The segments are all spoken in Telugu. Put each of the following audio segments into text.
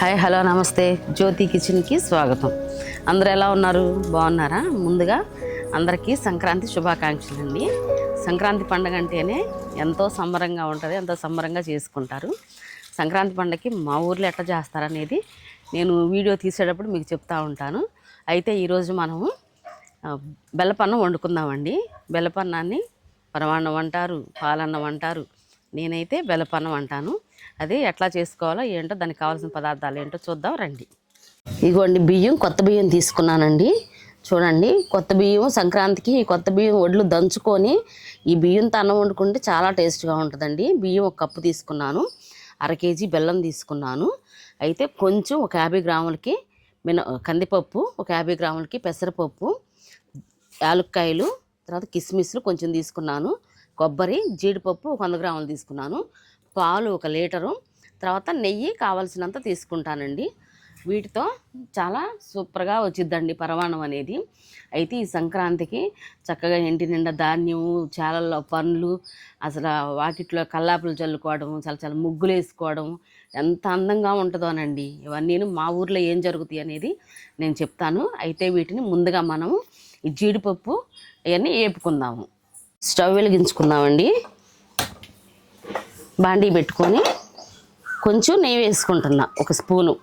హాయ్ హలో నమస్తే. జ్యోతి కిచెన్కి స్వాగతం. అందరూ ఎలా ఉన్నారు? బాగున్నారా? ముందుగా అందరికీ సంక్రాంతి శుభాకాంక్షలు అండి సంక్రాంతి పండుగ అంటేనే ఎంతో సంబరంగా ఉంటుంది ఎంతో సంబరంగా చేసుకుంటారు. సంక్రాంతి పండుగకి మా ఊర్లో ఎట్లా చేస్తారనేది నేను వీడియో తీసేటప్పుడు మీకు చెప్తా ఉంటాను. అయితే ఈరోజు మనము బెల్లపన్నం వండుకుందామండి. బెల్లపన్నాన్ని పరమాన్నం అంటారు పాలన్నం అంటారు నేనైతే బెల్లపన్నం అంటాను అది ఎట్లా చేసుకోవాలో ఏంటో దానికి కావాల్సిన పదార్థాలు ఏంటో చూద్దాం రండి. ఇగోండి బియ్యం కొత్త బియ్యం తీసుకున్నానండి. చూడండి కొత్త బియ్యం సంక్రాంతికి ఈ కొత్త బియ్యం ఒడ్లు దంచుకొని ఈ బియ్యంతో అన్నం వండుకుంటే చాలా టేస్ట్గా ఉంటుందండి. బియ్యం ఒక కప్పు తీసుకున్నాను అర కేజీ బెల్లం తీసుకున్నాను. అయితే కొంచెం ఒక యాభై గ్రాములకి మిన కందిపప్పు ఒక యాభై గ్రాములకి పెసరపప్పు యాలక్కాయలు తర్వాత కిస్మిస్లు కొంచెం తీసుకున్నాను. కొబ్బరి జీడిపప్పు ఒక వంద గ్రాములు తీసుకున్నాను. పాలు ఒక లీటరు. తర్వాత నెయ్యి కావలసినంత తీసుకుంటానండి. వీటితో చాలా సూపర్గా వచ్చిద్దండి పరమాణం అనేది. అయితే ఈ సంక్రాంతికి చక్కగా ఇంటి నిండా ధాన్యము చాలల్లో పండ్లు అసలు వాకిట్లో కల్లాపులు చల్లుకోవడం చాలా చాలా ముగ్గులు వేసుకోవడం ఎంత అందంగా ఉంటుందోనండి ఇవన్నీ మా ఊర్లో ఏం జరుగుతాయి అనేది నేను చెప్తాను. అయితే వీటిని ముందుగా మనం ఈ జీడిపప్పు ఇవన్నీ వేపుకుందాము. స్టవ్ వెలిగించుకుందామండి. బాండీ పెట్టుకొని కొంచెం నెయ్యి వేసుకుంటున్నా ఒక స్పూను.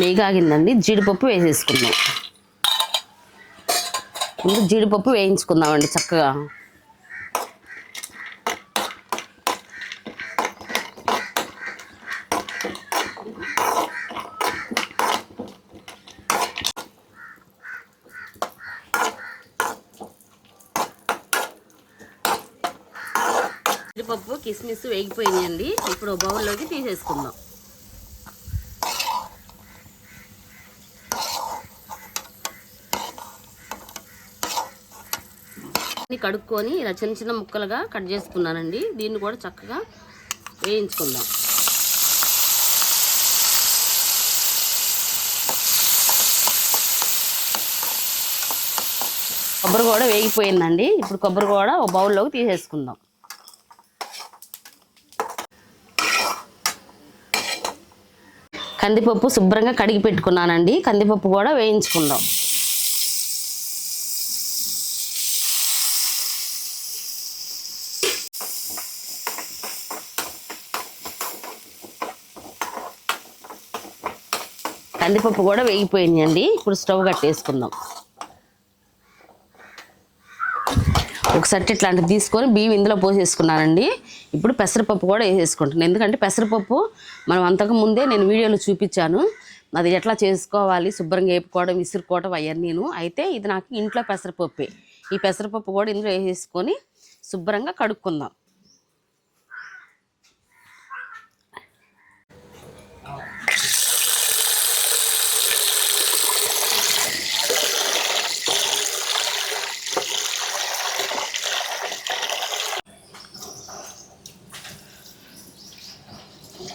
నెయ్యి కాగిందండి జీడిపప్పు వేసేసుకుందాం. ముందు జీడిపప్పు వేయించుకుందామండి చక్కగా జీడిపప్పు కిస్మిస్ వేగిపోయినాయండి. ఇప్పుడు బౌల్లోకి తీసేసుకుందాం. కడుక్కొని ఇలా చిన్న చిన్న ముక్కలుగా కట్ చేసుకున్నానండి. దీన్ని కూడా చక్కగా వేయించుకుందాం. కొబ్బరి కూడా వేగిపోయిందండి. ఇప్పుడు కొబ్బరి కూడా ఒక బౌల్లోకి తీసేసుకుందాం. కందిపప్పు శుభ్రంగా కడిగి పెట్టుకున్నానండి. కందిపప్పు కూడా వేయించుకుందాం. కందిపప్పు కూడా వేగిపోయిందండి ఇప్పుడు స్టవ్ కట్టేసుకుందాం. ఒకసారి ఇట్లాంటివి తీసుకొని బియ్యం ఇందులో పోసేసుకున్నానండి. ఇప్పుడు పెసరపప్పు కూడా వేసేసుకుంటాను ఎందుకంటే పెసరపప్పు మనం అంతకు ముందే నేను వీడియోలో చూపించాను. అది ఎట్లా చేసుకోవాలి శుభ్రంగా వేపుకోవడం విసురుకోవడం అవన్నీను. అయితే ఇది నాకు ఇంట్లో పెసరపప్పే. ఈ పెసరపప్పు కూడా ఇందులో వేసేసుకొని శుభ్రంగా కడుక్కుందాం.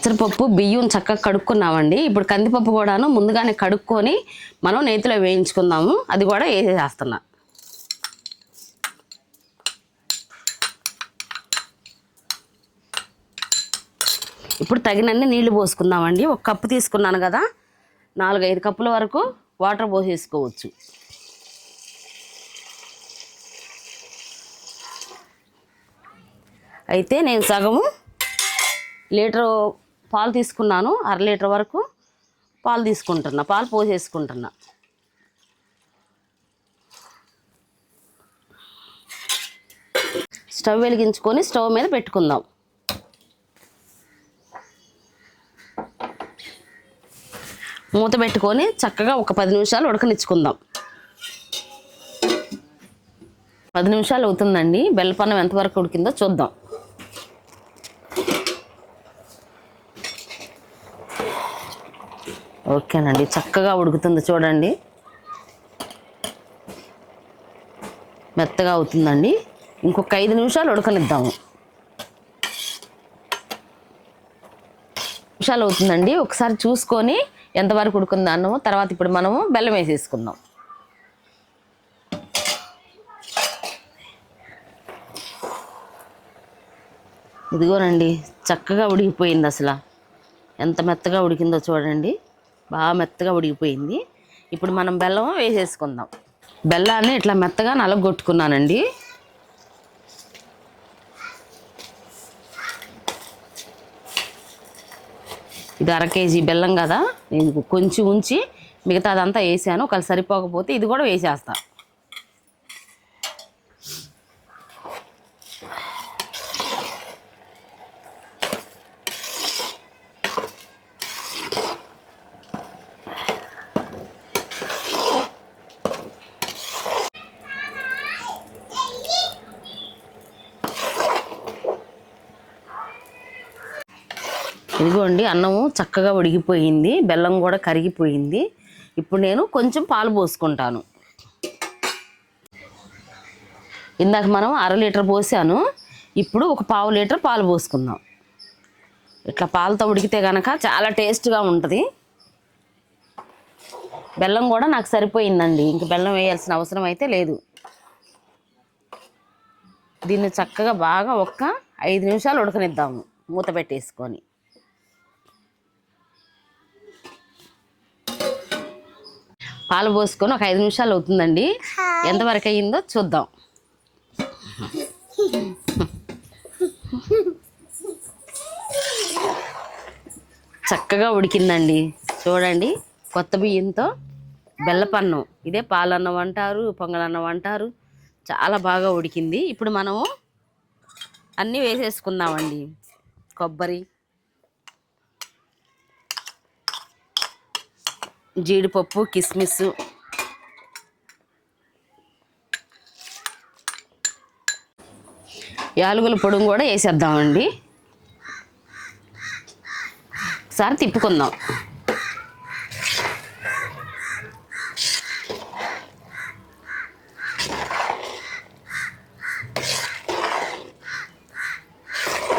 పెసరపప్పు బియ్యం చక్కగా కడుక్కున్నామండి. ఇప్పుడు కందిపప్పు కూడాను ముందుగానే కడుక్కొని మనం నేతిలో వేయించుకుందాము. అది కూడా వేసేస్తున్నా ఇప్పుడు తగినన్ని నీళ్ళు పోసుకుందామండి. ఒక కప్పు తీసుకున్నాను కదా. నాలుగైదు కప్పుల వరకు వాటర్ పోసేసుకోవచ్చు. అయితే నేను సగము లీటరు పాలు తీసుకున్నాను అర లీటర్ వరకు పాలు తీసుకుంటున్నా పాలు పోసేసుకుంటున్నా. స్టవ్ వెలిగించుకొని స్టవ్ మీద పెట్టుకుందాం. మూత పెట్టుకొని చక్కగా ఒక పది నిమిషాలు ఉడకనిచ్చుకుందాం. పది నిమిషాలు అవుతుందండి. బెల్లపన్నం ఎంతవరకు ఉడికిందో చూద్దాం. ఓకేనండి చక్కగా ఉడుకుతుంది చూడండి. మెత్తగా అవుతుందండి. ఇంకొక ఐదు నిమిషాలు ఉడకనిద్దాము. నిమిషాలు అవుతుందండి ఒకసారి చూసుకొని ఎంతవరకు ఉడుకుందా అన్నము తర్వాత ఇప్పుడు మనము బెల్లం వేసేసుకుందాం. ఇదిగోనండి చక్కగా ఉడికిపోయింది అసలు. ఎంత మెత్తగా ఉడికిందో చూడండి. బాగా మెత్తగా ఉడికిపోయింది. ఇప్పుడు మనం బెల్లం వేసేసుకుందాం. బెల్లాన్ని ఇట్లా మెత్తగా నలగొట్టుకున్నానండి. ఇది అర కేజీ బెల్లం కదా. నేను కొంచెం ఉంచి మిగతా అదంతా వేసాను. ఒకవేళ సరిపోకపోతే ఇది కూడా వేసేస్తాను ఇదిగోండి అన్నము చక్కగా ఉడికిపోయింది బెల్లం కూడా కరిగిపోయింది. ఇప్పుడు నేను కొంచెం పాలు పోసుకుంటాను. ఇందాక మనం అర లీటర్ పోసాను ఇప్పుడు ఒక పావు లీటర్ పాలు పోసుకుందాం. ఇట్లా పాలతో ఉడికితే కనుక చాలా టేస్ట్గా ఉంటుంది. బెల్లం కూడా నాకు సరిపోయిందండి ఇంక బెల్లం వేయాల్సిన అవసరం అయితే లేదు. దీన్ని చక్కగా బాగా ఒక్క ఐదు నిమిషాలు ఉడకనిద్దాము మూత పెట్టేసుకొని. పాలు పోసుకొని ఒక ఐదు నిమిషాలు అవుతుందండి. ఎంతవరకు అయ్యిందో చూద్దాం. చక్కగా ఉడికిందండి. చూడండి కొత్త బియ్యంతో బెల్లపన్నం. ఇదే పాలన్నం అంటారు పొంగలన్నం అంటారు. చాలా బాగా ఉడికింది. ఇప్పుడు మనము అన్నీ వేసేసుకుందామండి. కొబ్బరి. జీడిపప్పు కిస్మిస్. యాలుగుల పొడుము కూడా వేసేద్దామండి. ఒకసారి తిప్పుకుందాం.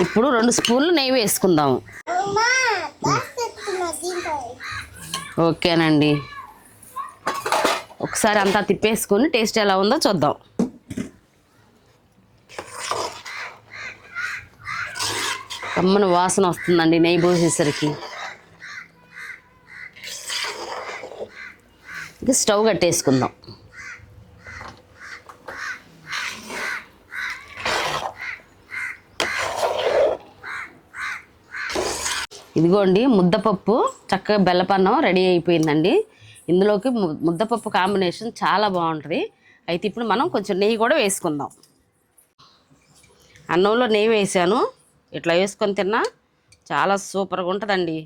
ఇప్పుడు రెండు స్పూన్లు నెయ్యి వేసుకుందాము ఓకేనండి. ఒకసారి అంతా తిప్పేసుకొని టేస్ట్ ఎలా ఉందో చూద్దాం. కమ్మన వాసన వస్తుందండి నెయ్యి పోసేసరికి. ఇక స్టవ్ కట్టేసుకుందాం. ఇదిగోండి ముద్దపప్పు చక్కగా బెల్లపన్నం రెడీ అయిపోయిందండి. ఇందులోకి ముద్దపప్పు కాంబినేషన్ చాలా బాగుంటుంది. అయితే ఇప్పుడు మనం కొంచెం నెయ్యి కూడా వేసుకుందాం. అన్నంలో నెయ్యి వేసాను. ఇట్లా వేసుకొని తిన్నా చాలా సూపర్గా ఉంటుందండి.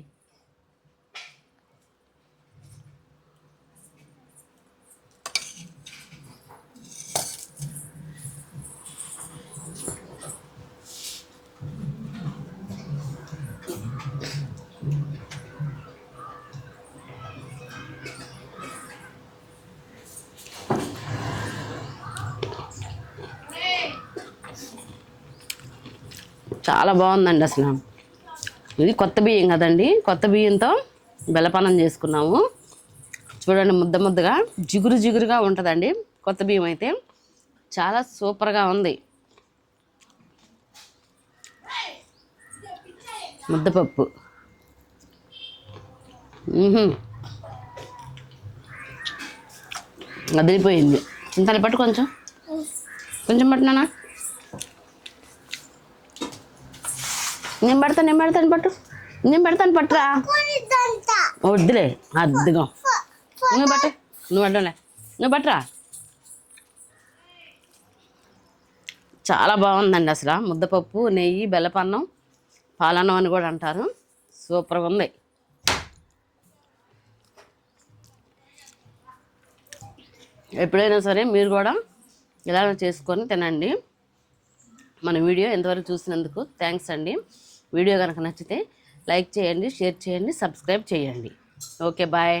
చాలా బాగుందండి అసలు. ఇది కొత్త బియ్యం కదండి. కొత్త బియ్యంతో బెల్లపానం చేసుకున్నాము. చూడండి ముద్ద ముద్దగా జిగురు జిగురుగా ఉంటుందండి. కొత్త బియ్యం అయితే చాలా సూపర్గా ఉంది. ముద్దపప్పు. మ్మ్హ్మ్. అదిరిపోయింది. ఇంత పట్టు కొంచెం. కొంచెం పట్టినానా నేను పెడతాను నేను పెడతాను పట్టు. నేను పెడతాను పట్టురా. వద్దులే అద్దుగా నువ్వు పట్టు. నువ్వు పట్టలే. నువ్వు పట్టురా. చాలా బాగుందండి అసలు. ముద్దపప్పు నెయ్యి బెల్లపన్నం పాలన్నం అని కూడా అంటారు. సూపర్గా ఉంది. ఎప్పుడైనా సరే మీరు కూడా ఇలా చేసుకొని తినండి. మన వీడియో ఎంతవరకు చూసినందుకు థ్యాంక్స్ అండి. వీడియో కనుక నచ్చితే లైక్ చేయండి షేర్ చేయండి సబ్స్క్రైబ్ చేయండి. Okay bye.